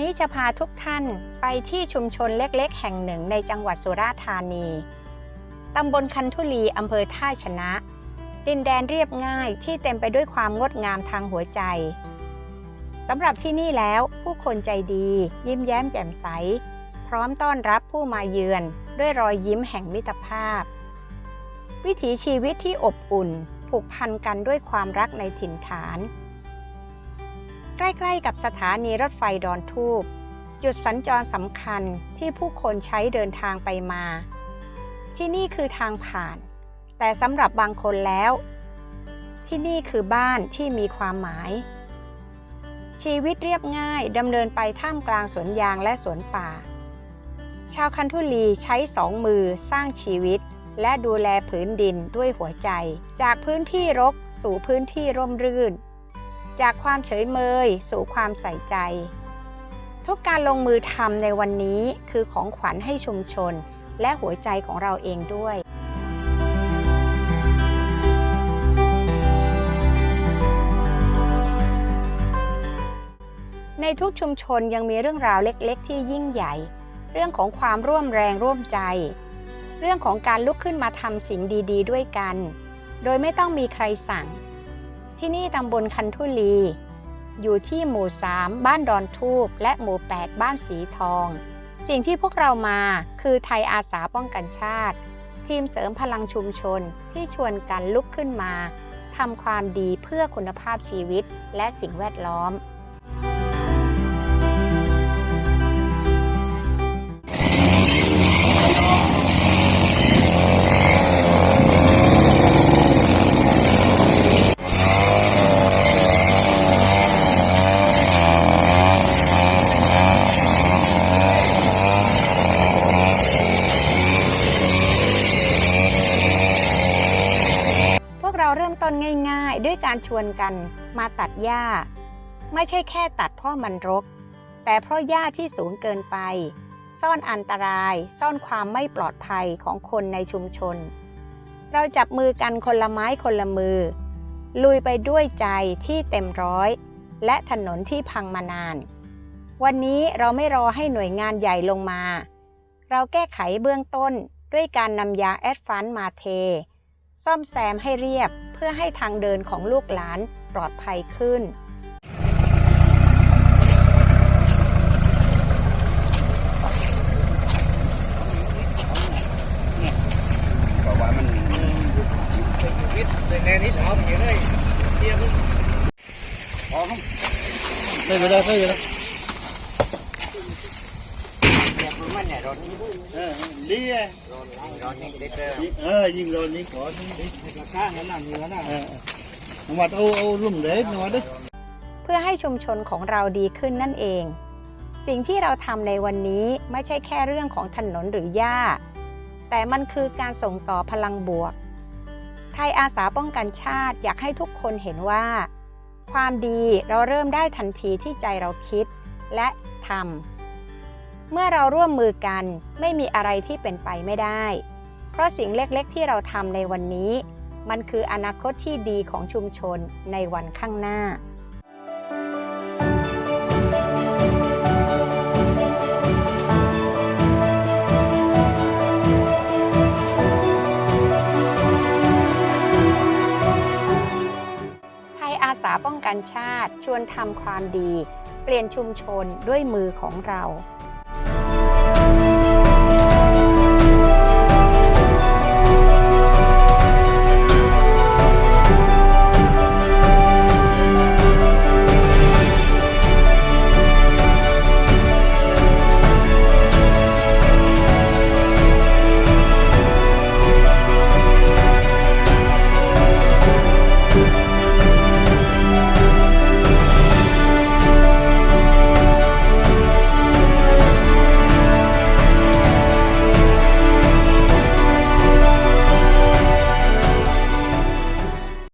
นี้จะพาทุกท่านไปที่ชุมชนเล็กๆ แห่งหนึ่งในจังหวัดสุราษฎร์ธานี ตำบลคันทุลีอำเภอท่าชนะ ดินแดนเรียบง่ายที่เต็มไปด้วยความงดงามทางหัวใจสำหรับที่นี่แล้วผู้คนใจดี ยิ้มแย้มแจ่มใส พร้อมต้อนรับผู้มาเยือน ด้วยรอยยิ้มแห่งมิตรภาพ วิถีชีวิตที่อบอุ่น ผูกพันกันด้วยความรักในถิ่นฐาน ใกล้ๆกับสถานีรถไฟดอนทูบจุดสัญจรสำคัญที่ผู้คนใช้เดินทางไปมา ที่นี่คือทางผ่าน แต่สำหรับบางคนแล้ว ที่นี่คือบ้านที่มีความหมาย ชีวิตเรียบง่ายดำเนินไปท่ามกลางสวนยางและสวนป่า ชาวคันทุลีใช้สองมือสร้างชีวิต และดูแลผืนดินด้วยหัวใจ จากพื้นที่รกสู่พื้นที่ร่มรื่น จากความเฉยเมยสู่ความใส่ใจ ทุกการลงมือทำในวันนี้คือของขวัญให้ชุมชน และหัวใจของเราเองด้วยในทุกชุมชนยังมีเรื่องราวเล็กๆ ที่ยิ่งใหญ่ เรื่องของความร่วมแรงร่วมใจ เรื่องของการลุกขึ้นมาทำสิ่งดี ๆ ด้วยกัน โดยไม่ต้องมีใครสั่ง ที่นี่ตำบลคันทุลี อยู่ที่หมู่ 3 บ้านดอนทูบและหมู่ 8 บ้านสีทอง สิ่งที่พวกเรามาคือไทยอาสาป้องกันชาติ ทีมเสริมพลังชุมชนที่ชวนกันลุกขึ้นมาทำความดีเพื่อคุณภาพชีวิตและสิ่งแวดล้อม เราเริ่มต้นง่ายๆ ด้วยการชวนกันมาตัดหญ้า ไม่ใช่แค่ตัดเพราะมันรก แต่เพราะหญ้าที่สูงเกินไป ซ่อนอันตราย ซ่อนความไม่ปลอดภัยของคนในชุมชน เราจับมือกันคนละไม้คนละมือ ลุยไปด้วยใจที่เต็มร้อย และถนนที่พังมานาน วันนี้เราไม่รอให้หน่วยงานใหญ่ลงมา เราแก้ไขเบื้องต้นด้วยการนำยาแอดฟันมาเท ซ่อมแซมให้เรียบเพื่อให้ทางเดินของลูกหลานปลอดภัยขึ้นเพราะว่ รถนี้เออดีอะรถนี้เด็กเออยิงโดนนี้ขอนข้างนั้นนั่งอยู่นะเออจังหวัดเอาเอาลุ่มเด็ดหน่อยดิเพื่อให้ชุมชนของเราดีขึ้นนั่นเอง สิ่งที่เราทำในวันนี้ไม่ใช่แค่เรื่องของถนนหรือหญ้า แต่มันคือการส่งต่อพลังบวก ไทยอาสาป้องกันชาติอยากให้ทุกคนเห็นว่า ความดีเราเริ่มได้ทันทีที่ใจเราคิดและทำ เมื่อเราร่วมมือกันไม่มีอะไรที่เป็นไปไม่ได้ เพราะสิ่งเล็กๆ ที่เราทำในวันนี้ มันคืออนาคตที่ดีของชุมชนในวันข้างหน้าไทยอาสาป้องกันชาติชวนทำความดี เปลี่ยนชุมชนด้วยมือของเรา